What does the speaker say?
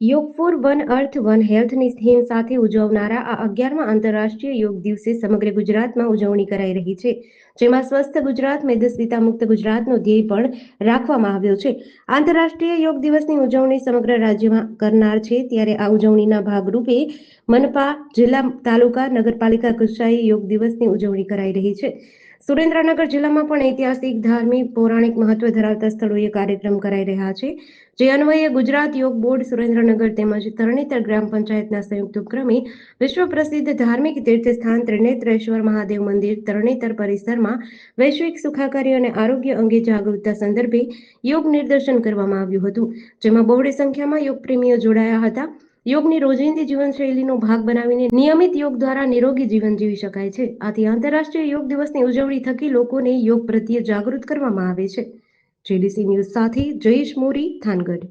Yoga for one earth one હેલ્થની theme સાથે ઉજવનારા આ અગિયારમા આંતરરાષ્ટ્રીય યોગ દિવસે સમગ્ર ગુજરાતમાં ઉજવણી કરાઈ રહી છે. જેમાં સ્વસ્થ ગુજરાત, મેદસ્વીતા મુક્ત ગુજરાતનો ધ્યેય પણ રાખવામાં આવ્યો છે. આંતરરાષ્ટ્રીય યોગ દિવસની ઉજવણી સમગ્ર રાજ્યમાં કરનાર છે. ત્યારે આ ઉજવણીના ભાગરૂપે મનપા જિલ્લા તાલુકા નગરપાલિકા કક્ષાએ યોગ દિવસની ઉજવણી કરાઈ રહી છે. સુરેન્દ્રનગર જિલ્લામાં પણ ઐતિહાસિક, ધાર્મિક, પૌરાણિક મહત્વ ધરાવતા સ્થળોએ કાર્યક્રમ કરાઈ રહ્યા છે. જે અન્વયે ગુજરાત યોગ બોર્ડ, સુરેન્દ્રનગર તેમજ તરણેતર ગ્રામ પંચાયતના સંયુક્ત ઉપક્રમે વિશ્વ પ્રસિદ્ધ ધાર્મિક તીર્થસ્થાન ત્રિનેત્રેશ્વર મહાદેવ મંદિર, તરણેતર પરિસરમાં વૈશ્વિક સુખાકારી અને આરોગ્ય અંગે જાગૃતતા સંદર્ભે યોગ નિદર્શન કરવામાં આવ્યું હતું, જેમાં બહોળી સંખ્યામાં યોગ પ્રેમીઓ જોડાયા હતા. યોગની રોજિંદી જીવનશૈલીનો ભાગ બનાવીને નિયમિત યોગ દ્વારા નિરોગી જીવન જીવી શકાય છે. આથી આંતરરાષ્ટ્રીય યોગ દિવસની ઉજવણી થકી લોકોને યોગ પ્રત્યે જાગૃત કરવામાં આવે છે. જેડીસી ન્યૂઝ સાથે જયેશ મોરી, થાનગઢ.